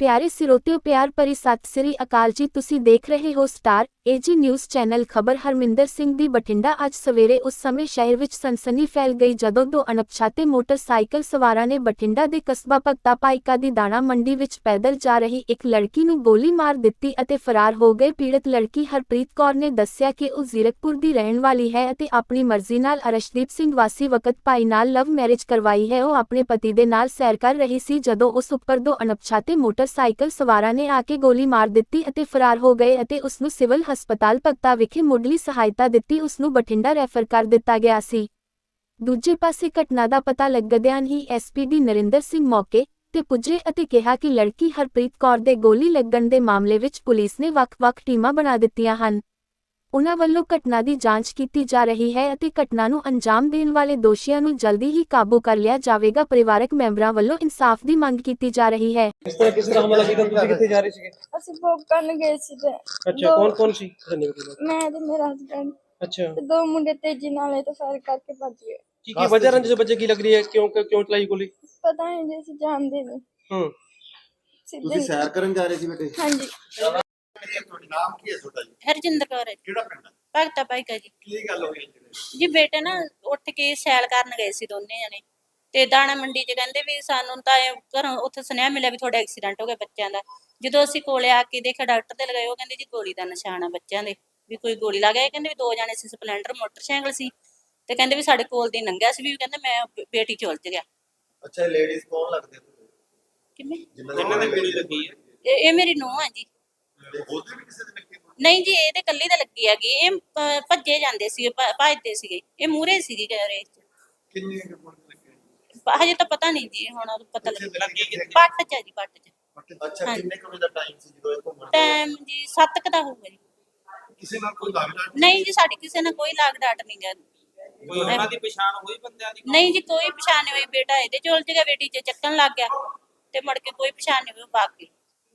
ਪਿਆਰੇ ਸਿਰੋਤਿਓ, ਪਿਆਰ ਭਰੀ ਸਤਿ ਸ੍ਰੀ ਅਕਾਲ ਜੀ। ਤੁਸੀਂ ਦੇਖ ਰਹੇ ਹੋ ਸਟਾਰ ਏਜੀ ਨਿਊਜ਼ ਚੈਨਲ। ਖਬਰ ਹਰਮਿੰਦਰ ਸਿੰਘ ਦੀ ਬਠਿੰਡਾ ਅੱਜ ਸਵੇਰੇ ਉਸ ਸਮੇਂ ਸ਼ਹਿਰ ਵਿੱਚ ਸਨਸਨੀ ਫੈਲ ਗਈ ਜਦੋਂ ਦੋ ਅਣਪਛਾਤੇ ਮੋਟਰਸਾਈਕਲ ਸਵਾਰਾਂ ਨੇ ਬਠਿੰਡਾ ਦੇ ਕਸਬਾ ਭਗਤਾ ਪਾਈਕਾ ਦੀ ਦਾਣਾ ਮੰਡੀ ਵਿੱਚ ਪੈਦਲ ਜਾ ਰਹੀ ਇੱਕ ਲੜਕੀ ਨੂੰ ਗੋਲੀ ਮਾਰ ਦਿੱਤੀ ਅਤੇ ਫਰਾਰ ਹੋ ਗਏ। ਪੀੜਤ ਲੜਕੀ ਹਰਪ੍ਰੀਤ ਕੌਰ ਨੇ ਦੱਸਿਆ ਕਿ ਉਹ ਜ਼ੀਰਕਪੁਰ ਦੀ ਰਹਿਣ ਵਾਲੀ ਹੈ ਅਤੇ ਆਪਣੀ ਮਰਜ਼ੀ ਨਾਲ ਅਰਸ਼ਦੀਪ ਸਿੰਘ ਵਾਸੀ ਵਕਤ ਭਾਈ ਨਾਲ ਲਵ ਮੈਰਿਜ ਕਰਵਾਈ ਹੈ। ਉਹ ਆਪਣੇ ਪਤੀ ਦੇ ਨਾਲ ਸੈਰ ਕਰ ਰਹੀ ਸੀ ਜਦੋਂ ਉਸ ਉੱਪਰ ਦੋ ਅਣਪਛਾਤੇ ਮੋਟਰਸਾਈਕਲ ਸਵਾਰਾਂ ਨੇ ਆ ਕੇ ਗੋਲੀ ਮਾਰ ਦਿੱਤੀ ਅਤੇ ਫਰਾਰ ਹੋ ਗਏ ਅਤੇ ਉਸ ਨੂੰ ਸਿਵਲ ਹਸਪਤਾਲ ਭਗਤਾ ਵਿਖੇ ਮੁੱਢਲੀ ਸਹਾਇਤਾ ਦਿੱਤੀ ਉਸ ਨੂੰ ਬਠਿੰਡਾ ਰੈਫਰ ਕਰ ਦਿੱਤਾ ਗਿਆ ਸੀ। ਦੂਜੇ ਪਾਸੇ ਘਟਨਾ ਦਾ ਪਤਾ ਲੱਗਦਿਆਂ ਹੀ ਐਸਪੀਡੀ ਨਰਿੰਦਰ ਸਿੰਘ ਮੌਕੇ ਤੇ ਪੁੱਜੇ ਅਤੇ ਕਿਹਾ ਕਿ ਲੜਕੀ ਹਰਪ੍ਰੀਤ ਕੌਰ ਦੇ ਗੋਲੀ ਲੱਗਣ ਦੇ ਮਾਮਲੇ ਵਿੱਚ ਪੁਲਿਸ ਨੇ ਵੱਖ-ਵੱਖ ਟੀਮਾਂ ਬਣਾ ਦਿੱਤੀਆਂ ਹਨ। ਉਨ੍ਹਾਂ ਵੱਲੋਂ ਘਟਨਾ ਦੀ ਜਾਂਚ ਕੀਤੀ ਜਾ ਰਹੀ ਹੈ ਅਤੇ ਘਟਨਾ ਨੂੰ ਅੰਜਾਮ ਦੇਣ ਵਾਲੇ ਦੋਸ਼ੀਆਂ ਨੂੰ ਜਲਦੀ ਹੀ ਕਾਬੂ ਕਰ ਲਿਆ ਜਾਵੇਗਾ। ਪਰਿਵਾਰਕ ਮੈਂਬਰਾਂ ਵੱਲੋਂ ਇਨਸਾਫ ਦੀ ਮੰਗ ਕੀਤੀ ਜਾ ਰਹੀ ਹੈ। ਇਸ ਤਰ੍ਹਾਂ ਕਿਸੇ ਦਾ ਹਮਲਾ ਕੀਤਾ ਤੁਸੀਂ ਕਿੱਥੇ ਜਾ ਰਹੇ ਸੀਗੇ? ਅਸੀਂ ਭੋਗ ਕਰਨ ਗਏ ਸੀ ਤੇ ਅੱਛਾ ਕੌਣ ਕੌਣ ਸੀ? ਧੰਨੀ ਵਕੀਲ ਮੈਂ ਤੇ ਮੇਰਾ ਹਸਬੰਡ ਅੱਛਾ। ਤੇ ਦੋ ਮੁੰਡੇ ਤੇਜ਼ੀ ਨਾਲ ਇਹ ਤੋਂ ਫਾਇਰ ਕਰਕੇ ਭੱਜ ਗਏ। ਕੀ ਕੀ ਵਜ੍ਹਾ ਰੰਜ ਬੱਚੇ ਕੀ ਲੱਗ ਰਹੀ ਹੈ? ਕਿਉਂ ਕਿਉਂ ਚਲਾਈ ਗੋਲੀ? ਪਤਾ ਨਹੀਂ ਜੇ ਅਸੀਂ ਜਾਣਦੇ ਨਹੀਂ। ਹੂੰ। ਸਿੱਧੇ ਤੁਸੀਂ ਸੈਰ ਕਰਨ ਜਾ ਰਹੇ ਸੀ ਬੇਟੇ? ਹਾਂਜੀ। ਤੁਹਾਡਾ ਨਾਮ ਕੀ ਹੈ ਤੁਹਾਡਾ ਜੀ? ਹਰਜਿੰਦਰ ਕੌਰ ਹੈ ਜੀ, ਕਿਹੜਾ ਪਿੰਡ ਹੈ? ਭਗਤਾ ਭਾਈਕਾ ਜੀ। ਕੀ ਗੱਲ ਹੋਈ ਹੈ ਜਿਹੜੇ ਜੀ ਬੇਟੇ ਨਾ ਉੱਠ ਕੇ ਸੈਲ ਕਰਨ ਗਏ ਸੀ ਦੋਨੇ ਜਣੇ। ਤੇ ਦਾਣਾ ਮੰਡੀ 'ਚ ਕਹਿੰਦੇ ਵੀ ਸਾਨੂੰ ਤਾਂ ਇਹ ਘਰੋਂ ਉੱਥੇ ਸੁਨੇਹਾ ਮਿਲਿਆ ਵੀ ਤੁਹਾਡਾ ਐਕਸੀਡੈਂਟ ਹੋ ਗਿਆ ਬੱਚਿਆਂ ਦਾ। ਜਦੋਂ ਅਸੀਂ ਕੋਲੇ ਆ ਕੇ ਦੇਖਿਆ ਡਾਕਟਰ ਤੇ ਲਗਾਏ ਉਹ ਕਹਿੰਦੇ ਜੀ ਗੋਲੀ ਦਾ ਨਿਸ਼ਾਨ ਆ ਬੱਚਿਆਂ ਦੇ। ਵੀ ਕੋਈ ਗੋਲੀ ਲੱਗ ਗਿਆ ਕਹਿੰਦੇ ਵੀ ਦੋ ਜਣੇ ਸੀ ਸਪਲੈਂਡਰ ਮੋਟਰਸਾਈਕਲ ਸੀ। ਤੇ ਕਹਿੰਦੇ ਵੀ ਸਾਡੇ ਕੋਲ ਦੀ ਲੰਘਿਆ ਸੀ ਵੀ ਕਹਿੰਦੇ ਮੈਂ ਬੇ- ਬੇਟੀ ਚ ਉਲਝ ਗਿਆ। ਅੱਛਾ ਇਹ ਲੇਡੀਜ਼ ਕੌਣ ਲੱਗਦੇ ਆ ਤੁਹਾਨੂੰ? ਕਿਵੇਂ? ਜਿਨ੍ਹਾਂ ਦੇ ਗੋਲੀ ਲੱਗੀ ਹੈ। ਇਹ ਇਹ ਮੇਰੀ ਨੂੰਹ ਆ ਜੀ। ਉਹਦੇ ਵੀ ਕਿਸੇ ਦੇ ਲੱਗੀ ਹੋਈ? ਨਹੀਂ ਜੀ ਇਹਦੇ ਕੱਲੀ ਤਾਂ ਲੱਗੀ ਹੈਗੀ। ਇਹ ਭੱਜੇ ਜਾਂਦੇ ਸੀਗੇ ਭ- ਭੱਜਦੇ ਸੀਗੇ। ਇਹ ਮੂਰੇ ਸੀਗੀ ਰੇਸ 'ਚ। ਕਿੰਨੀ ਕੁ? ਹਜੇ ਤਾਂ ਪਤਾ ਨਹੀਂ ਜੀ ਹੁਣ ਉਹ ਪਤਾ ਕਿੱਥੇ ਲੱਗ ਲੱਗੀ ਕਿੱਥੇ? ਪੱਟ ਚ ਜੀ ਪੱਟ ਚ। ਅੱਛਾ ਹਾਂਜੀ। ਕਿੰਨੇ ਕੁ ਵਜੇ ਦਾ ਟਾਈਮ ਸੀ ਜਦੋਂ ਇਹ ਘੁੰਮਣ ਟਾਈਮ ਜੀ 7 ਕ ਦਾ ਹੋਊਗਾ ਜੀ। ਕਿਸੇ ਨਾਲ ਕੋਈ ਲੱਗਦਾ ਨਹੀਂ ਜੀ ਸਾਡੀ ਕਿਸੇ ਨਾਲ ਕੋਈ ਲਾਗ ਡਾਟ ਨਹੀਂ ਗਾ। ਕੋਈ ਉਹਨਾਂ ਦੀ ਪਛਾਣ ਹੋਈ ਬੰਦਿਆਂ ਦੀ? ਨਹੀਂ ਜੀ ਕੋਈ ਪਛਾਣ ਨਹੀਂ ਹੋਈ। ਬੇਟਾ ਇਹਦੇ ਚ ਉਲਝ ਗਿਆ ਬੇਟੀ ਚ ਚੱਕਣ ਲੱਗ ਗਿਆ ਤੇ ਮੁੜ ਕੇ ਕੋਈ ਪਛਾਣ ਨਹੀਂ ਹੋਈ ਉਹ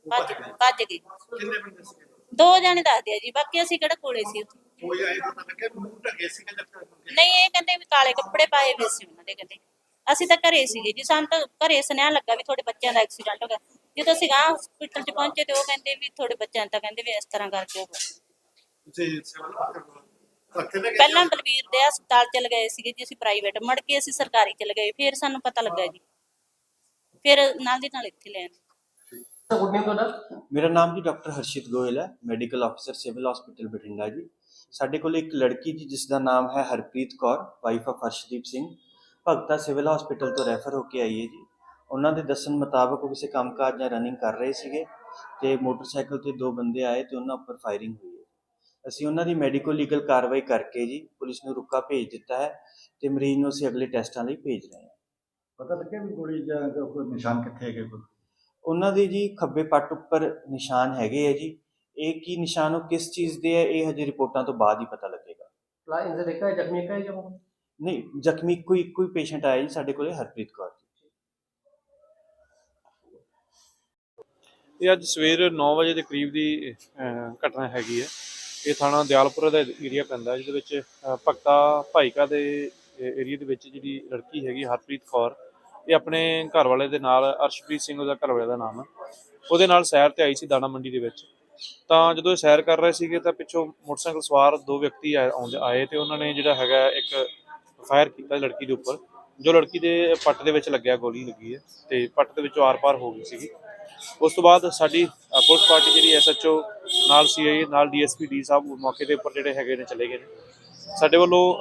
ਭੱਜ ਕਿੰਨੇ ਬੰਦੇ ਸੀ? ਦੋ ਜਣੇ ਦੱਸਦੇ ਆ ਜੀ ਬਾਕੀ ਅਸੀਂ ਕਿਹੜਾ ਕੋਲੇ ਸੀ ਉੱਥੇ। ਕੋਈ ਆਏ ਤਾਂ ਲੱਗੇ ਮੂੰਹ ਢੱਗੇ ਸੀ ਕਿ ਜੱਟ ਨਹੀਂ ਇਹ ਕਹਿੰਦੇ ਵੀ ਕਾਲੇ ਕੱਪੜੇ ਪਾਏ ਹੋਏ ਸੀ ਉਹਨਾਂ ਦੇ ਕਹਿੰਦੇ। ਅਸੀਂ ਤਾਂ ਘਰੇ ਸੀਗੇ ਜੀ ਸਾਨੂੰ ਤਾਂ ਘਰੇ ਸੁਨੇਹਾ ਲੱਗਾ ਵੀ ਤੁਹਾਡੇ ਬੱਚਿਆਂ ਦਾ ਐਕਸੀਡੈਂਟ ਹੋ ਗਿਆ। ਜਦੋਂ ਅਸੀਂ ਗਾਂ ਹਸਪੀਟਲ ਚ ਪਹੁੰਚੇ ਤੇ ਉਹ ਕਹਿੰਦੇ ਵੀ ਤੁਹਾਡੇ ਬੱਚਿਆਂ ਦਾ ਤਾਂ ਕਹਿੰਦੇ ਵੀ ਇਸ ਤਰ੍ਹਾਂ ਕਰਕੇ ਹੋ ਗਿਆ। ਪਹਿਲਾਂ ਬਲਵੀਰ ਦੇ ਹਸਪਤਾਲ ਚ ਲਗਾਏ ਸੀਗੇ ਜੀ ਅਸੀਂ ਪ੍ਰਾਈਵੇਟ ਮੁੜ ਕੇ ਅਸੀਂ ਸਰਕਾਰੀ ਚ ਲਗਾਏ ਫਿਰ ਸਾਨੂੰ ਪਤਾ ਲੱਗਾ ਜੀ। ਫਿਰ ਨਾਲ ਦੀ ਨਾਲ ਇੱਥੇ ਲੈਣ ਗੁੱਡ ਨੇਮ ਤੁਹਾਡਾ? ਮੇਰਾ ਨਾਮ ਜੀ ਡਾਕਟਰ ਹਰਸ਼ਿਤ ਗੋਇਲ ਹੈ ਮੈਡੀਕਲ ਅਫਸਰ ਸਿਵਲ ਹਸਪੀਟਲ ਬਠਿੰਡਾ ਜੀ। ਸਾਡੇ ਕੋਲ ਇੱਕ ਲੜਕੀ ਜੀ ਜਿਸ ਦਾ ਨਾਮ ਹੈ Harpreet Kaur wife of Harshdeep Singh. Bhagta civil hospital ਤੋਂ ਰੈਫਰ ਹੋ ਕੇ ਆਈ ਹੈ ਜੀ। ਉਹਨਾਂ ਦੇ ਦੱਸਣ ਮੁਤਾਬਕ ਉਹ ਕਿਸੇ ਕੰਮਕਾਜ ਜਾਂ ਰਨਿੰਗ ਕਰ ਰਹੇ ਸੀਗੇ ਤੇ ਮੋਟਰਸਾਈਕਲ ਤੇ ਦੋ ਬੰਦੇ ਆਏ ਤੇ ਉਹਨਾਂ ਉੱਪਰ ਫਾਇਰਿੰਗ ਹੋਈ ਹੈ ਅਸੀਂ ਉਹਨਾਂ ਦੀ ਮੈਡੀਕੋ ਲੀਗਲ ਕਾਰਵਾਈ ਕਰਕੇ ਜੀ ਪੁਲਿਸ ਨੂੰ ਰੁਕਾ ਭੇਜ ਦਿੱਤਾ ਹੈ ਤੇ ਮਰੀਜ਼ ਨੂੰ ਅਸੀਂ ਅਗਲੇ ਟੈਸਟਾਂ ਲਈ ਭੇਜ ਰਹੇ ਹਾਂ। ਪਤਾ ਲੱਗਿਆ ਵੀ ਗੋਲੀ ਜਾਂ ਕੋਈ ਨਿਸ਼ਾਨ ਕਿੱਥੇ ਹੈਗੇ ਕੋਈ? ਉਹਨਾਂ ਦੇ ਜੀ ਖੱਬੇ ਪੱਟ ਉੱਪਰ ਨਿਸ਼ਾਨ ਹੈਗੇ ਆ ਜੀ। ਇਹ ਕੀ ਨਿਸ਼ਾਨ ਉਹ ਕਿਸ ਚੀਜ਼ ਦੇ ਹੈ ਇਹ ਹਜੇ ਰਿਪੋਰਟਾਂ ਤੋਂ ਬਾਅਦ ਹੀ ਪਤਾ ਲੱਗੇਗਾ। ਲਾ ਇੰਜਰ ਦੇਖਾ ਹੈ ਜ਼ਖਮੀ ਕਾ ਹੈ ਜੋ ਨਹੀਂ ਜ਼ਖਮੀ ਕੋਈ ਇੱਕੋ ਹੀ ਪੇਸ਼ੈਂਟ ਆਇਆ ਜੀ ਸਾਡੇ ਕੋਲੇ ਹਰਪ੍ਰੀਤ ਕੌਰ ਜੀ। ਇਹ ਅੱਜ ਸਵੇਰ 9 ਵਜੇ ਦੇ ਕਰੀਬ ਦੀ ਅਹ, ਘਟਨਾ ਹੈਗੀ ਹੈ ਇਹ ਥਾਣਾ ਦਿਆਲਪੁਰ ਦਾ ਏਰੀਆ ਪੈਂਦਾ ਜਿਹਦੇ ਵਿੱਚ ਅਹ, ਭਗਤਾ ਭਾਈਕਾ ਦੇ ਏਰੀਆ ਦੇ ਵਿੱਚ ਜਿਹੜੀ ਲੜਕੀ ਹੈਗੀ ਹਰਪ੍ਰੀਤ ਕੌਰ ਇਹ ਆਪਣੇ ਘਰ ਵਾਲੇ ਦੇ ਨਾਲ ਅਰਸ਼ਪ੍ਰੀਤ ਸਿੰਘ ਉਹਦਾ ਘਰ ਵਾਲੇ ਦਾ ਨਾਮ ਹੈ। ਉਹਦੇ ਨਾਲ ਸੈਰ ਤੇ ਆਈ ਸੀ ਦਾਣਾ ਮੰਡੀ ਦੇ ਵਿੱਚ। ਤਾਂ ਜਦੋਂ ਇਹ ਸੈਰ ਕਰ ਰਹੇ ਸੀਗੇ ਤਾਂ ਪਿੱਛੋਂ ਮੋਟਰਸਾਈਕਲ ਸਵਾਰ ਦੋ ਵਿਅਕਤੀ ਆਏ, ਆਉਂਦੇ- ਆਏ ਤੇ ਉਹਨਾਂ ਨੇ ਜਿਹੜਾ ਹੈਗਾ ਇੱਕ ਫਾਇਰ ਕੀਤਾ ਲੜਕੀ ਦੇ ਉੱਪਰ, ਜੋ ਲੜਕੀ ਦੇ ਪੱਟ ਦੇ ਵਿੱਚ ਲੱਗਿਆ, ਗੋਲੀ ਲੱਗੀ ਹੈ ਤੇ ਪੱਟ ਦੇ ਵਿੱਚੋਂ ਆਰ-ਪਾਰ ਹੋ ਗਈ ਸੀਗੀ। ਉਸ ਤੋਂ ਬਾਅਦ ਸਾਡੀ ਪੁਲਿਸ ਪਾਰਟੀ ਜਿਹੜੀ ਐਸਐਚਓ ਨਾਲ ਸੀਆਈ ਨਾਲ ਡੀਐਸਪੀ ਡੀ ਸਾਹਿਬ ਮੌਕੇ ਦੇ ਉੱਪਰ ਜਿਹੜੇ ਹੈਗੇ ਨੇ, ਚਲੇ ਗਏ ਨੇ। ਸਾਡੇ ਵੱਲੋਂ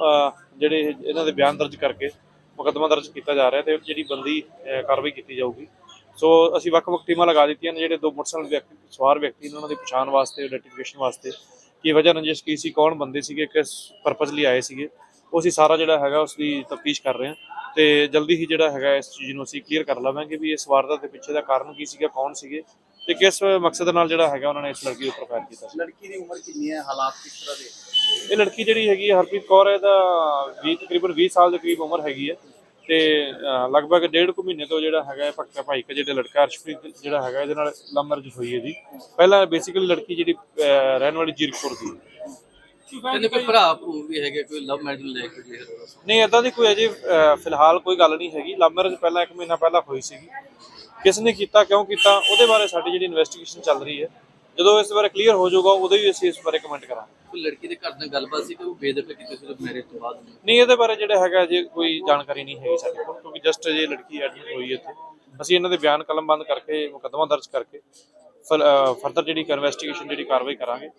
ਜਿਹੜੇ ਇਹਨਾਂ ਦੇ ਬਿਆਨ ਦਰਜ ਕਰਕੇ ਮੁਕੱਦਮਾ ਦਰਜ ਕੀਤਾ ਜਾ ਰਿਹਾ ਤੇ ਜਿਹੜੀ ਬੰਦੀ ਕਾਰਵਾਈ ਕੀਤੀ ਜਾਊਗੀ। ਸੋ ਅਸੀਂ ਵੱਖ-ਵੱਖ ਟੀਮਾਂ ਲਗਾ ਦਿੱਤੀਆਂ ਨੇ ਜਿਹੜੇ ਦੋ ਮੋਟਰਸਾਈਕਲ ਵਿਅਕਤੀ, ਸਵਾਰ ਵਿਅਕਤੀ ਨੇ ਉਹਨਾਂ ਦੀ ਪਛਾਣ ਵਾਸਤੇ ਆਈਡੈਂਟੀਫਿਕੇਸ਼ਨ ਵਾਸਤੇ। ਕੀ ਵਜ੍ਹਾ ਰੰਜਿਸ਼, ਕੀ ਸੀ, ਕੌਣ ਬੰਦੇ ਸੀਗੇ, ਕਿਸ ਪਰਪਸ ਲਈ ਆਏ ਸੀਗੇ, ਉਹ ਅਸੀਂ ਸਾਰਾ ਜਿਹੜਾ ਹੈਗਾ ਉਸ ਦੀ ਤਫਤੀਸ਼ ਕਰ ਰਹੇ ਹਾਂ। ਤੇ ਜਲਦੀ ਹੀ ਜਿਹੜਾ ਹੈਗਾ ਇਸ ਚੀਜ਼ ਨੂੰ ਅਸੀਂ ਕਲੀਅਰ ਕਰ ਲਵਾਂਗੇ ਵੀ ਇਸ ਵਾਰਦਾਤ ਦੇ ਪਿੱਛੇ ਦਾ ਕਾਰਨ ਕੀ ਸੀਗਾ, ਕੌਣ ਸੀਗੇ ਤੇ ਕਿਸ ਮਕਸਦ ਨਾਲ ਜਿਹੜਾ ਹੈਗਾ ਉਹਨਾਂ ਨੇ ਇਸ ਲੜਕੀ ਉੱਪਰ ਫਾਇਰ ਕੀਤਾ ਸੀ? ਲੜਕੀ ਦੀ ਉਮਰ ਕਿੰਨੀ ਹੈ ਹਾਲਾਤ ਕਿਸ ਤਰ੍ਹਾਂ ਦੇ? ਇਹ ਲੜਕੀ ਜਿਹੜੀ ਹੈਗੀ ਹੈ, ਹਰਪ੍ਰੀਤ ਕੌਰ ਹੈ ਦਾ 20 ਤਕਰੀਬਨ 20 ਸਾਲ ਦੇ ਕਰੀਬ ਉਮਰ ਹੈਗੀ ਹੈ ਤੇ ਅਹ, ਲਗਭਗ ਡੇਢ ਕੁ ਮਹੀਨੇ ਤੋਂ ਜਿਹੜਾ ਹੈਗਾ ਹੈ ਭਗਤਾ ਭਾਈ ਕਾ ਜਿਹੜਾ ਲੜਕਾ ਅਰਸ਼ਪ੍ਰੀਤ ਜਿਹੜਾ ਹੈਗਾ ਇਹਦੇ ਨਾਲ ਲਵ ਮੈਰਿਜ ਹੋਈ ਹੈ ਜੀ। ਪਹਿਲਾਂ ਬੇਸਿਕਲੀ ਲੜਕੀ ਜਿਹੜੀ ਅਹ, ਰਹਿਣ ਵਾਲੀ ਜੀਰਕਪੁਰ ਦੀ ਹੈ। ਕਹਿੰਦੇ ਕੋਈ ਭਰਾ ਭਰੂ ਵੀ ਹੈਗੇ ਕੋਈ ਲਵ ਮੈਰਿਜ ਲੈ ਕੇ। ਨਹੀਂ ਇਦਾਂ ਦੀ ਕੋਈ ਅਜੇ ਅਹ, ਫਿਲਹਾਲ ਕੋਈ ਗੱਲ ਨਹੀਂ ਹੈਗੀ। ਲਵ ਮੈਰਿਜ ਪਹਿਲਾਂ 1 ਮਹੀਨਾ ਪਹਿਲਾਂ ਹੋਈ ਸੀਗੀ। ਕਿਸ ਨੇ ਕੀਤਾ ਕਿਉਂ ਕੀਤਾ ਉਹਦੇ ਬਾਰੇ ਸਾਡੀ ਜਿਹੜੀ ਇਨਵੈਸਟੀਗੇਸ਼ਨ ਚੱਲ ਰਹੀ ਹੈ। ਜਦੋਂ ਇਸ ਬਾਰੇ ਕਲੀਅਰ ਹੋ ਜਾਊਗਾ ਉਦੋਂ ਹੀ ਅਸੀਂ ਇਸ ਬਾਰੇ ਕਮੈਂਟ ਕਰਾਂਗੇ। ਕੋਈ ਲੜਕੀ ਦੇ ਘਰ ਨਾਲ ਗੱਲਬਾਤ ਸੀ ਕਿ ਉਹ ਬੇਦਖਲ ਕੀਤੀ ਸੀ ਮੈਰਿਜ ਤੋਂ ਬਾਅਦ? ਨਹੀਂ ਇਹਦੇ ਬਾਰੇ ਜਿਹੜਾ ਹੈਗਾ ਜੇ ਕੋਈ ਜਾਣਕਾਰੀ ਨਹੀਂ ਹੈਗੀ ਸਾਡੇ ਕੋਲ ਕਿਉਂਕਿ ਜਸਟ ਜੇ ਲੜਕੀ ਐਡਮਿਟ ਹੋਈ ਇੱਥੇ। ਅਸੀਂ ਇਹਨਾਂ ਦੇ ਬਿਆਨ ਕਲਮਬੰਦ ਕਰਕੇ ਮੁਕੱਦਮਾ ਦਰਜ ਕਰਕੇ ਫਰਦਰ ਜਿਹੜੀ ਇਨਵੈਸਟੀਗੇਸ਼ਨ ਜਿਹੜੀ ਕਾਰਵਾਈ ਕਰਾਂਗੇ।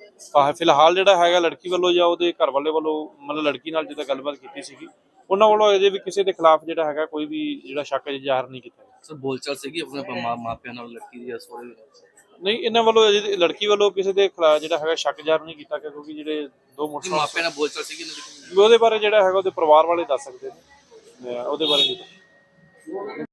ਫਿਲਹਾਲ ਜਿਹੜਾ ਹੈਗਾ ਲੜਕੀ ਵੱਲੋਂ ਜਾਂ ਉਹਦੇ ਘਰ ਵਾਲੇ ਵੱਲੋਂ ਮਤਲਬ ਲੜਕੀ ਨਾਲ ਜਿੱਦਾਂ ਗੱਲਬਾਤ ਕੀਤੀ ਸੀਗੀ ਉਹਨਾਂ ਵੱਲੋਂ ਅਜੇ ਵੀ ਕਿਸੇ ਦੇ ਖਿਲਾਫ ਜਿਹੜਾ ਹੈਗਾ ਕੋਈ ਵੀ ਜਿਹੜਾ ਸ਼ੱਕ ਜ਼ਾਹਰ ਨਹੀਂ ਕੀਤਾ। ਸਰ ਬੋਲਚਾਲ ਸੀਗੀ ਆਪਣੇ ਮਾਪਿਆਂ ਨਾਲ ਲੜਕੀ ਦੀ ਨਾਲ ਨਹੀਂ ਇਹਨਾਂ ਵੱਲੋਂ ਅਜੇ ਲੜਕੀ ਵੱਲੋਂ ਕਿਸੇ ਦੇ ਖਿਲਾਫ ਜਿਹੜਾ ਹੈਗਾ ਸ਼ੱਕ ਜ਼ਾਹਰ ਨਹੀਂ ਕੀਤਾ ਕਿਉਂਕਿ ਜਿਹੜੇ ਦੋ ਮੋਟਰਸਾਈਕਲ ਮਾਪਿਆਂ ਨਾਲ ਬੋਲਚਾਲ ਸੀਗੀ ਉਹਦੇ ਬਾਰੇ ਜਿਹੜਾ ਹੈਗਾ ਉਹਦੇ ਪਰਿਵਾਰ ਵਾਲੇ ਦੱਸ ਸਕਦੇ ਨੇ। ਉਹਦੇ ਬਾਰੇ ਨਹੀਂ